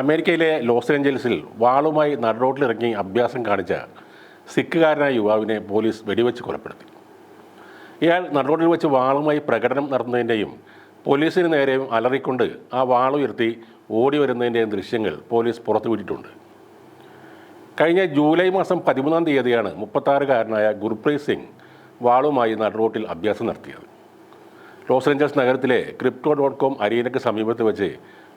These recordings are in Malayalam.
അമേരിക്കയിലെ ലോസ് ഏഞ്ചൽസിൽ വാളുമായി നടുറോട്ടിലിറങ്ങി അഭ്യാസം കാണിച്ച സിഖുകാരനായ യുവാവിനെ പോലീസ് വെടിവെച്ച് കൊലപ്പെടുത്തി. ഇയാൾ നടുറോട്ടിൽ വെച്ച് വാളുമായി പ്രകടനം നടത്തുന്നതിന്റെയും പോലീസിന് നേരെയും അലറിക്കൊണ്ട് ആ വാളുയർത്തി ഓടി വരുന്നതിന്റെയും ദൃശ്യങ്ങൾ പോലീസ് പുറത്തുവിട്ടിട്ടുണ്ട് കഴിഞ്ഞ ജൂലൈ മാസം പതിമൂന്നാം തീയതിയാണ് മുപ്പത്താറുകാരനായ ഗുർപ്രീത് സിംഗ് വാളുമായി നടുറോട്ടിൽ അഭ്യാസം നടത്തിയത്. ലോസ് ഏഞ്ചൽസ് നഗരത്തിലെ ക്രിപ്റ്റോ ഡോട്ട് കോം അരീനയ്ക്ക് സമീപത്ത് വെച്ച്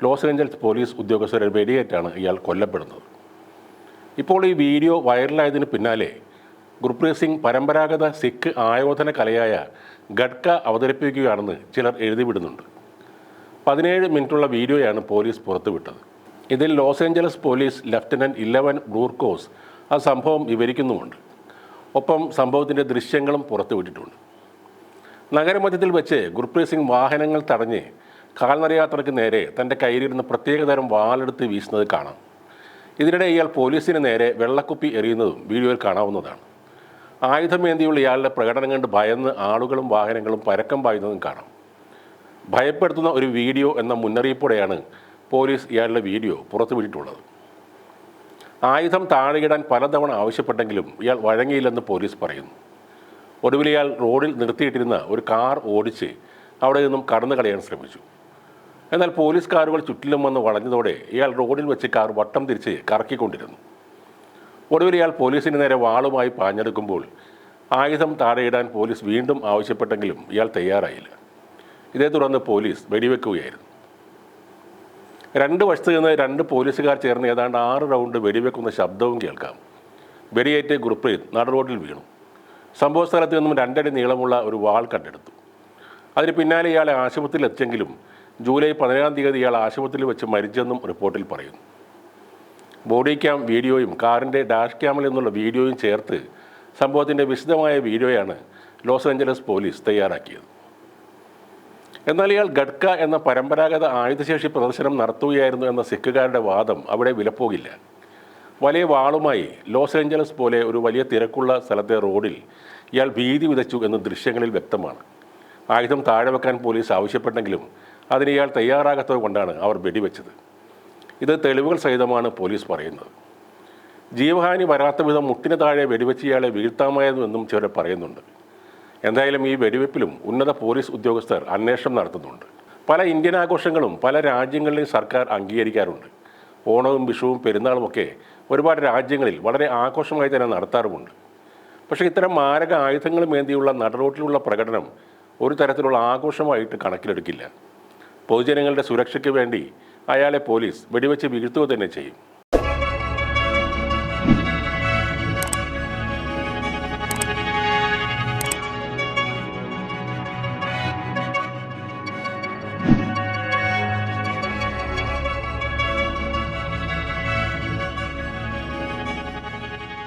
ലോസ് ഏഞ്ചൽസ് പോലീസ് ഉദ്യോഗസ്ഥരെ വെടിയേറ്റാണ് ഇയാൾ കൊല്ലപ്പെടുന്നത്. ഇപ്പോൾ ഈ വീഡിയോ വൈറലായതിന് പിന്നാലെ ഗുർപ്രീത് സിംഗ് പരമ്പരാഗത സിഖ് ആയോധന കലയായ ഗഡ്ക അവതരിപ്പിക്കുകയാണെന്ന് ചിലർ എഴുതിവിടുന്നുണ്ട് പതിനേഴ് മിനിറ്റുള്ള വീഡിയോയാണ് പോലീസ് പുറത്തുവിട്ടത്. ഇതിൽ ലോസ് ഏഞ്ചലസ് പോലീസ് ലഫ്റ്റനന്റ് ഇലവൻ ബ്രൂർക്കോസ് ആ സംഭവം വിവരിക്കുന്നുമുണ്ട്. ഒപ്പം സംഭവത്തിന്റെ ദൃശ്യങ്ങളും പുറത്തുവിട്ടിട്ടുണ്ട്. നഗരമധ്യത്തിൽ വെച്ച് ഗുർപ്രീത് സിംഗ് വാഹനങ്ങൾ തടഞ്ഞ് കാൽനടയാത്രയ്ക്ക് നേരെ തന്റെ കയ്യിലിരുന്ന് പ്രത്യേകതരം വാളെടുത്ത് വീശുന്നത് കാണാം. ഇതിനിടെ ഇയാൾ പോലീസിന് നേരെ വെള്ളക്കുപ്പി എറിയുന്നതും വീഡിയോയിൽ കാണാവുന്നതാണ്. ആയുധമേന്തിയുള്ള ഇയാളുടെ പ്രകടനം കണ്ട് ഭയന്ന് ആളുകളും വാഹനങ്ങളും പരക്കം പായുന്നതും കാണാം. ഭയപ്പെടുത്തുന്ന ഒരു വീഡിയോ എന്ന മുന്നറിയിപ്പോടെയാണ് പോലീസ് ഇയാളുടെ വീഡിയോ പുറത്തുവിട്ടിട്ടുള്ളത്. ആയുധം താഴെയിടാൻ പലതവണ ആവശ്യപ്പെട്ടെങ്കിലും ഇയാൾ വഴങ്ങിയില്ലെന്ന് പോലീസ് പറയുന്നു. ഒടുവിൽ ഇയാൾ റോഡിൽ നിർത്തിയിട്ടിരുന്ന ഒരു കാർ ഓടിച്ച് അവിടെ നിന്നും കടന്നു കളയാൻ ശ്രമിച്ചു. എന്നാൽ പോലീസ് കാറുകൾ ചുറ്റിലും വന്ന് വളഞ്ഞതോടെ ഇയാൾ റോഡിൽ വെച്ച് കാർ വട്ടം തിരിച്ച് കറക്കിക്കൊണ്ടിരുന്നു. ഒടുവിൽ ഇയാൾ പോലീസിന് നേരെ വാളുമായി പാഞ്ഞെടുക്കുമ്പോൾ ആയുധം താഴെയിടാൻ പോലീസ് വീണ്ടും ആവശ്യപ്പെട്ടെങ്കിലും ഇയാൾ തയ്യാറായില്ല. ഇതേ തുടർന്ന് പോലീസ് വെടിവെക്കുകയായിരുന്നു. രണ്ട് വശത്ത് നിന്ന് രണ്ട് പോലീസുകാർ ചേർന്ന് ഏതാണ്ട് ആറ് റൗണ്ട് വെടിവെക്കുന്ന ശബ്ദവും കേൾക്കാം. വെടിയേറ്റ് ഗുർപ്രീത് നടുറോഡിൽ വീണു. സംഭവ സ്ഥലത്ത് നിന്നും രണ്ടടി നീളമുള്ള ഒരു വാൾ കണ്ടെടുത്തു. അതിന് പിന്നാലെ ഇയാളെ ആശുപത്രിയിൽ എത്തിയെങ്കിലും ജൂലൈ പതിനേഴാം തീയതി ഇയാൾ ആശുപത്രിയിൽ വെച്ച് മരിച്ചെന്നും റിപ്പോർട്ടിൽ പറയുന്നു. ബോഡി ക്യാം വീഡിയോയും കാറിന്റെ ഡാഷ് ക്യാമിൽ നിന്നുള്ള വീഡിയോയും ചേർത്ത് സംഭവത്തിന്റെ വിശദമായ വീഡിയോയാണ് ലോസ് ഏഞ്ചലസ് പോലീസ് തയ്യാറാക്കിയത്. എന്നാൽ ഇയാൾ ഗഡ്ക എന്ന പരമ്പരാഗത ആയുധശേഷി പ്രദർശനം നടത്തുകയായിരുന്നു എന്ന സിഖുകാരുടെ വാദം അവിടെ വിലപ്പോകില്ല. വലിയ വാളുമായി ലോസ് ഏഞ്ചലസ് പോലെ ഒരു വലിയ തിരക്കുള്ള സ്ഥലത്തെ റോഡിൽ ഇയാൾ ഭീതി വിതച്ചു എന്ന് ദൃശ്യങ്ങളിൽ വ്യക്തമാണ്. ആയുധം താഴെ വെക്കാൻ പോലീസ് ആവശ്യപ്പെട്ടെങ്കിലും അതിന് ഇയാൾ തയ്യാറാകാത്തത് കൊണ്ടാണ് അവർ വെടിവെച്ചത്. ഇത് തെളിവുകൾ സഹിതമാണ് പോലീസ് പറയുന്നത്. ജീവഹാനി വരാത്ത വിധം മുട്ടിന് താഴെ വെടിവെച്ച് ഇയാളെ വീഴ്ത്താമായതെന്നും ചിലർ പറയുന്നുണ്ട്. എന്തായാലും ഈ വെടിവെപ്പിലും ഉന്നത പോലീസ് ഉദ്യോഗസ്ഥർ അന്വേഷണം നടത്തുന്നുണ്ട്. പല ഇന്ത്യൻ ആഘോഷങ്ങളും പല രാജ്യങ്ങളിലെയും സർക്കാർ അംഗീകരിക്കാറുണ്ട്. ഓണവും വിഷുവും പെരുന്നാളും ഒക്കെ ഒരുപാട് രാജ്യങ്ങളിൽ വളരെ ആഘോഷമായി തന്നെ നടത്താറുമുണ്ട്. പക്ഷേ ഇത്തരം മാരക ആയുധങ്ങളും ഏന്തിയുള്ള നടുറോട്ടിലുള്ള പ്രകടനം ഒരു തരത്തിലുള്ള ആഘോഷമായിട്ട് കണക്കിലെടുക്കില്ല. പൊതുജനങ്ങളുടെ സുരക്ഷയ്ക്ക് വേണ്ടി അയാളെ പോലീസ് വെടിവെച്ച് വീഴ്ത്തുക തന്നെ ചെയ്യും.